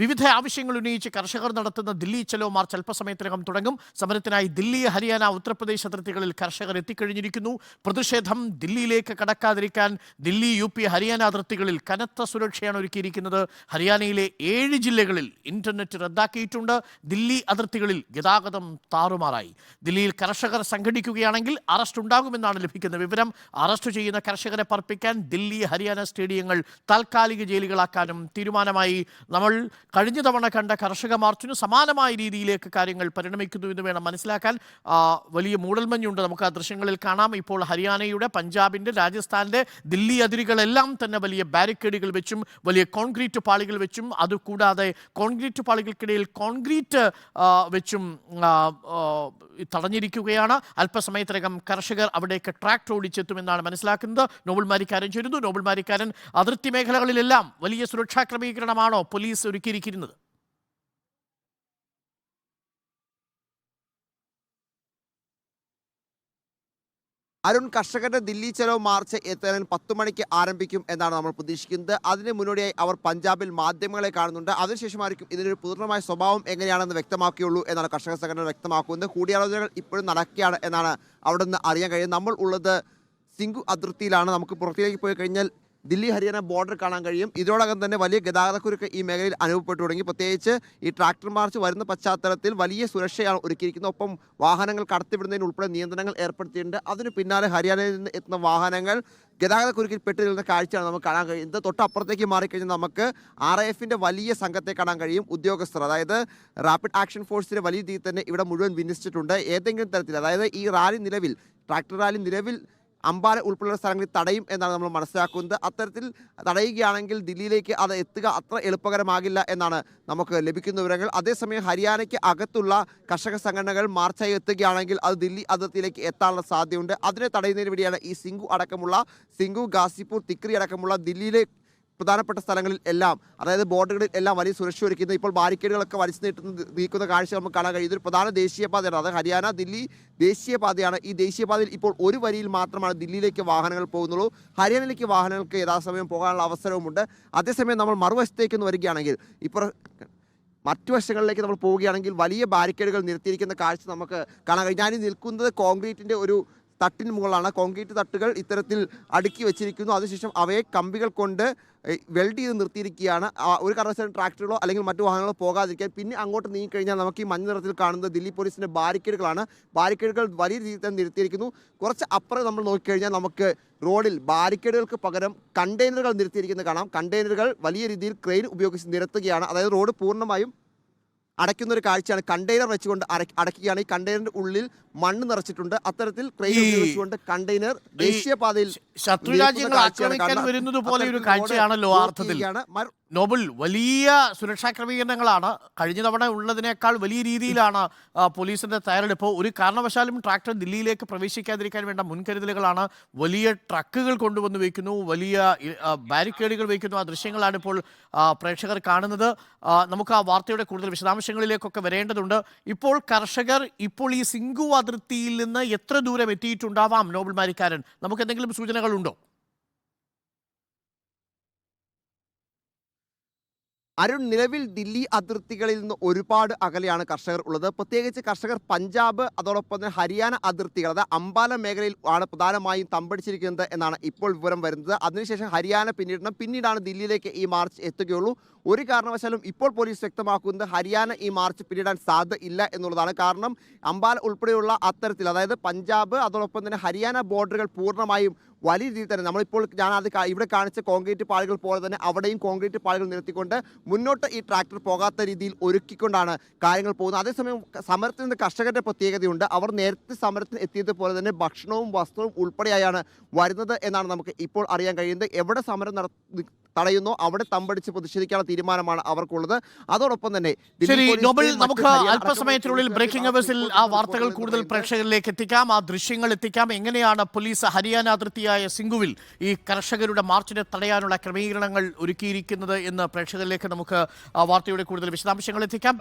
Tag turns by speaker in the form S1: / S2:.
S1: വിവിധ ആവശ്യങ്ങൾ ഉന്നയിച്ച് കർഷകർ നടത്തുന്ന ദില്ലി ചലോ മാർച്ച് അല്പസമയത്തിനകം തുടങ്ങും. സമരത്തിനായി ദില്ലി ഹരിയാന ഉത്തർപ്രദേശ് അതിർത്തികളിൽ കർഷകർ എത്തിക്കഴിഞ്ഞിരിക്കുന്നു. പ്രതിഷേധം ദില്ലിയിലേക്ക് കടക്കാതിരിക്കാൻ ദില്ലി യു പി ഹരിയാന അതിർത്തികളിൽ കനത്ത സുരക്ഷയാണ് ഒരുക്കിയിരിക്കുന്നത്. ഹരിയാനയിലെ ഏഴ് ജില്ലകളിൽ ഇന്റർനെറ്റ് റദ്ദാക്കിയിട്ടുണ്ട്. ദില്ലി അതിർത്തികളിൽ ഗതാഗതം താറുമാറായി. ദില്ലിയിൽ കർഷകർ സംഘടിക്കുകയാണെങ്കിൽ അറസ്റ്റ് ഉണ്ടാകുമെന്നാണ് ലഭിക്കുന്ന വിവരം. അറസ്റ്റ് ചെയ്യുന്ന കർഷകരെ പറപ്പിക്കാൻ ദില്ലി ഹരിയാന സ്റ്റേഡിയങ്ങൾ താൽക്കാലിക ജയിലുകളാക്കാനും തീരുമാനമായി. നമ്മൾ കഴിഞ്ഞ തവണ കണ്ട കർഷക മാർച്ചിന് സമാനമായ രീതിയിലേക്ക് കാര്യങ്ങൾ പരിണമിക്കുന്നു എന്ന് വേണം മനസ്സിലാക്കാൻ. വലിയ മൂടൽമഞ്ഞുണ്ട്. നമുക്ക് ആ ദൃശ്യങ്ങളിൽ കാണാം. ഇപ്പോൾ ഹരിയാനയുടെ പഞ്ചാബിന്റെ രാജസ്ഥാനിലെ ദില്ലി അതിരുകളെല്ലാം തന്നെ വലിയ ബാരിക്കേഡുകൾ വെച്ചും വലിയ കോൺക്രീറ്റ് പാളികൾ വെച്ചും അതുകൂടാതെ കോൺക്രീറ്റ് പാളികൾക്കിടയിൽ കോൺക്രീറ്റ് വെച്ചും തടഞ്ഞിരിക്കുകയാണ്. അല്പസമയത്തിനകം കർഷകർ അവിടേക്ക് ട്രാക്ടർ ഓടിച്ചെത്തുമെന്നാണ് മനസ്സിലാക്കുന്നത്. നോബൽ മാരിക്കാരൻ ചേരുന്നു. നോബൽ അതിർത്തി മേഖലകളിലെല്ലാം വലിയ സുരക്ഷാ ക്രമീകരണമാണോ? പോലീസ് ഒരുക്കിയിരിക്കുന്നത്?
S2: അരുൺ കർഷകരുടെ ദില്ലി ചലോ മാർച്ച് എത്താൻ പത്ത് മണിക്ക് ആരംഭിക്കും എന്നാണ് നമ്മൾ പ്രതീക്ഷിക്കുന്നത്. അതിന് മുന്നോടിയായി അവർ പഞ്ചാബിൽ മാധ്യമങ്ങളെ കാണുന്നുണ്ട്. അതിനുശേഷമായിരിക്കും ഇതിനൊരു പൂർണമായ സ്വഭാവം എങ്ങനെയാണെന്ന് വ്യക്തമാക്കിയുള്ളൂ എന്നാണ് കർഷക സംഘടന വ്യക്തമാക്കുന്നത്. കൂടിയാലോചനകൾ ഇപ്പോഴും നടക്കുകയാണ് എന്നാണ് അവിടെ നിന്ന് അറിയാൻ കഴിയുന്നത്. നമ്മൾ ഉള്ളത് സിംഗു അതിർത്തിയിലാണ്. നമുക്ക് പുറത്തേക്ക് പോയി കഴിഞ്ഞാൽ ദില്ലി ഹരിയാന ബോർഡർ കാണാൻ കഴിയും. ഇതിനോടകം തന്നെ വലിയ ഗതാഗതക്കുരുക്ക് ഈ മേഖലയിൽ അനുഭവപ്പെട്ടു തുടങ്ങി. പ്രത്യേകിച്ച് ഈ ട്രാക്ടർ മാർച്ച് വരുന്ന പശ്ചാത്തലത്തിൽ വലിയ സുരക്ഷയാണ് ഒരുക്കിയിരിക്കുന്നത്. ഒപ്പം വാഹനങ്ങൾ കടത്തിവിടുന്നതിന് ഉൾപ്പെടെ നിയന്ത്രണങ്ങൾ ഏർപ്പെടുത്തിയിട്ടുണ്ട്. അതിന് പിന്നാലെ ഹരിയാനയിൽ നിന്ന് എത്തുന്ന വാഹനങ്ങൾ ഗതാഗതക്കുരുക്കിൽ പെട്ടു നിൽക്കുന്ന കാഴ്ചയാണ് നമുക്ക് കാണാൻ കഴിയുന്നത്. തൊട്ടപ്പുറത്തേക്ക് മാറിക്കഴിഞ്ഞാൽ നമുക്ക് ആർ എഫിന്റെ വലിയ സംഘത്തെ കാണാൻ കഴിയും ഉദ്യോഗസ്ഥർ. അതായത് റാപ്പിഡ് ആക്ഷൻ ഫോഴ്സിന്റെ വലിയ രീതിയിൽ തന്നെ ഇവിടെ മുഴുവൻ വിന്യസിച്ചിട്ടുണ്ട്. ഏതെങ്കിലും തരത്തിൽ അതായത് ഈ റാലി നിലവിൽ ട്രാക്ടർ റാലി നിലവിൽ അംബാല ഉൾപ്പെടെയുള്ള സ്ഥലങ്ങളിൽ തടയും എന്നാണ് നമ്മൾ മനസ്സിലാക്കുന്നത്. അത്തരത്തിൽ തടയുകയാണെങ്കിൽ ദില്ലിയിലേക്ക് അത് എത്തുക അത്ര എളുപ്പകരമാകില്ല എന്നാണ് നമുക്ക് ലഭിക്കുന്ന വിവരങ്ങൾ. അതേസമയം ഹരിയാനയ്ക്ക് അകത്തുള്ള കർഷക സംഘടനകൾ മാർച്ചായി എത്തുകയാണെങ്കിൽ അത് ദില്ലി അതിർത്തിയിലേക്ക് എത്താനുള്ള സാധ്യതയുണ്ട്. അതിനെ തടയുന്നതിന് വേണ്ടിയാണ് ഈ സിംഗു അടക്കമുള്ള സിംഗു ഗാസിപൂർ തിക്രി അടക്കമുള്ള ദില്ലിയിലെ പ്രധാനപ്പെട്ട സ്ഥലങ്ങളിൽ എല്ലാം അതായത് ബോർഡുകളിൽ എല്ലാം വലിയ സുരക്ഷ ഒരുക്കുന്നത് ഇപ്പോൾ ബാരിക്കേഡുകളൊക്കെ വലിച്ചു നീട്ടുന്ന നീക്കുന്ന കാഴ്ച നമുക്ക് കാണാൻ കഴിയും. ഇതൊരു പ്രധാന ദേശീയപാതയാണ്. അതായത് ഹരിയാന ദില്ലി ദേശീയപാതയാണ്. ഈ ദേശീയപാതയിൽ ഇപ്പോൾ ഒരു വരിയിൽ മാത്രമാണ് ദില്ലിയിലേക്ക് വാഹനങ്ങൾ പോകുന്നുള്ളൂ. ഹരിയാനയിലേക്ക് വാഹനങ്ങൾക്ക് യഥാസമയം പോകാനുള്ള അവസരവുമുണ്ട്. അതേസമയം നമ്മൾ മറുവശത്തേക്ക് നിന്ന് വരികയാണെങ്കിൽ ഇപ്പോൾ മറ്റു വശങ്ങളിലേക്ക് നമ്മൾ പോവുകയാണെങ്കിൽ വലിയ ബാരിക്കേഡുകൾ നിർത്തിയിരിക്കുന്ന കാഴ്ച നമുക്ക് കാണാൻ കഴിയും. ഞാനീ നിൽക്കുന്നത് കോൺക്രീറ്റിന്റെ ഒരു തട്ടിന് മുകളാണ് കോൺക്രീറ്റ് തട്ടുകൾ ഇത്തരത്തിൽ അടുക്കി വെച്ചിരിക്കുന്നു. അതിനുശേഷം അവയെ കമ്പികൾ കൊണ്ട് വെൽഡ് ചെയ്ത് നിർത്തിയിരിക്കുകയാണ്. ഒരു കാരണവശാലും ട്രാക്ടറുകളോ അല്ലെങ്കിൽ മറ്റു വാഹനങ്ങളോ പോകാതിരിക്കാൻ പിന്നെ അങ്ങോട്ട് നീങ്ങിക്കഴിഞ്ഞാൽ നമുക്ക് ഈ മഞ്ഞ നിറത്തിൽ കാണുന്നത് ദില്ലി പോലീസിന്റെ ബാരിക്കേഡുകളാണ്. ബാരിക്കേഡുകൾ വലിയ രീതിയിൽ തന്നെ നിരത്തിയിരിക്കുന്നു. കുറച്ച് അപ്പുറം നമ്മൾ നോക്കിക്കഴിഞ്ഞാൽ നമുക്ക് റോഡിൽ ബാരിക്കേഡുകൾക്ക് പകരം കണ്ടെയ്നറുകൾ നിർത്തിയിരിക്കുന്നത് കാണാം. കണ്ടെയ്നറുകൾ വലിയ രീതിയിൽ ക്രെയിൻ ഉപയോഗിച്ച് നിരത്തുകയാണ്. അതായത് റോഡ് പൂർണമായും അടയ്ക്കുന്ന ഒരു കാഴ്ചയാണ് കണ്ടെയ്നർ വെച്ചുകൊണ്ട് അട- അടയ്ക്കുകയാണ്. ഈ കണ്ടെയ്നറിന്റെ ഉള്ളിൽ മണ്ണ് നിറച്ചിട്ടുണ്ട്. അത്തരത്തിൽ ക്രെയിൻ ഉപയോഗിച്ചുകൊണ്ട് കണ്ടെയ്നർ ദേശീയപാതയിൽ
S1: ശത്രു രാജ്യങ്ങൾ ആക്രമിക്കാൻ. വരുന്നത് പോലെ ഒരു കാഴ്ചയാണല്ലോ അർത്ഥത്തിൽ നോബൽ വലിയ സുരക്ഷാ ക്രമീകരണങ്ങളാണ്. കഴിഞ്ഞ തവണ ഉള്ളതിനേക്കാൾ വലിയ രീതിയിലാണ് പോലീസിന്റെ തയ്യാറെടുപ്പ്. ഒരു കാരണവശാലും ട്രാക്ടർ ദില്ലിയിലേക്ക് പ്രവേശിക്കാതിരിക്കാൻ വേണ്ട മുൻകരുതലുകളാണ് വലിയ ട്രക്കുകൾ കൊണ്ടുവന്ന് വയ്ക്കുന്നു വലിയ ബാരിക്കേഡുകൾ വയ്ക്കുന്നു ആ ദൃശ്യങ്ങളാണ് ഇപ്പോൾ പ്രേക്ഷകർ കാണുന്നത്. നമുക്ക് ആ വാർത്തയുടെ കൂടുതൽ വിശദാംശങ്ങളിലേക്കൊക്കെ വരേണ്ടതുണ്ട്. ഇപ്പോൾ കർഷകർ ഇപ്പോൾ ഈ സിംഗു അതിർത്തിയിൽ നിന്ന് എത്ര ദൂരം എത്തിയിട്ടുണ്ടാവാം നോബൽ മാരിക്കാരൻ നമുക്ക് എന്തെങ്കിലും സൂചനകളുണ്ടോ?
S2: അരുൺ നിലവിൽ ദില്ലി അതിർത്തികളിൽ നിന്ന് ഒരുപാട് അകലെയാണ് കർഷകർ ഉള്ളത്. പ്രത്യേകിച്ച് കർഷകർ പഞ്ചാബ് അതോടൊപ്പം തന്നെ ഹരിയാന അതിർത്തികൾ അതായത് അംബാല മേഖലയിൽ ആണ് പ്രധാനമായും തമ്പടിച്ചിരിക്കുന്നത് എന്നാണ് ഇപ്പോൾ വിവരം വരുന്നത്. അതിനുശേഷം ഹരിയാന പിന്നിടണം. പിന്നീടാണ് ദില്ലിയിലേക്ക് ഈ മാർച്ച് എത്തുകയുള്ളൂ. ഒരു കാരണവശാലും ഇപ്പോൾ പോലീസ് വ്യക്തമാക്കുന്നത് ഹരിയാന ഈ മാർച്ച് പിന്നിടാൻ സാധ്യത ഇല്ല എന്നുള്ളതാണ്. കാരണം അംബാല ഉൾപ്പെടെയുള്ള അത്തരത്തിൽ അതായത് പഞ്ചാബ് അതോടൊപ്പം തന്നെ ഹരിയാന ബോർഡറുകൾ പൂർണമായും വലിയ രീതിയിൽ തന്നെ നമ്മളിപ്പോൾ ഞാൻ അത് ഇവിടെ കാണിച്ച കോൺക്രീറ്റ് പാളികൾ പോലെ തന്നെ അവിടെയും കോൺക്രീറ്റ് പാളികൾ നിർത്തിക്കൊണ്ട് മുന്നോട്ട് ഈ ട്രാക്ടർ പോകാത്ത രീതിയിൽ ഒരുക്കിക്കൊണ്ടാണ് കാര്യങ്ങൾ പോകുന്നത്. അതേസമയം സമരത്തിൽ നിന്ന് കർഷകരുടെ പ്രത്യേകതയുണ്ട്. അവർ നേരത്തെ സമരത്തിന് എത്തിയതുപോലെ തന്നെ ഭക്ഷണവും വസ്ത്രവും ഉൾപ്പെടെയായാണ് വരുന്നത് എന്നാണ് നമുക്ക് ഇപ്പോൾ അറിയാൻ കഴിയുന്നത്. എവിടെ സമരം നട തടയുന്നോ. അവിടെ തമ്പടിച്ച് പ്രതിഷേധിക്കാനുള്ള തീരുമാനമാണ് അവർക്കുള്ളത്. അതോടൊപ്പം തന്നെ
S1: ശരി നോബൽ നമുക്ക് അല്പസമയത്തിനുള്ളിൽ ബ്രേക്കിംഗ് അവേഴ്സിൽ ആ വാർത്തകൾ കൂടുതൽ പ്രേക്ഷകരിലേക്ക് എത്തിക്കാം. ആ ദൃശ്യങ്ങൾ എത്തിക്കാം. എങ്ങനെയാണ് പോലീസ് ഹരിയാന അതിർത്തിയായ സിംഗുവിൽ ഈ കർഷകരുടെ മാർച്ചിനെ തടയാനുള്ള ക്രമീകരണങ്ങൾ ഒരുക്കിയിരിക്കുന്നത് എന്ന് പ്രേക്ഷകരിലേക്ക് നമുക്ക് ആ വാർത്തയുടെ കൂടുതൽ വിശദാംശങ്ങൾ എത്തിക്കാം.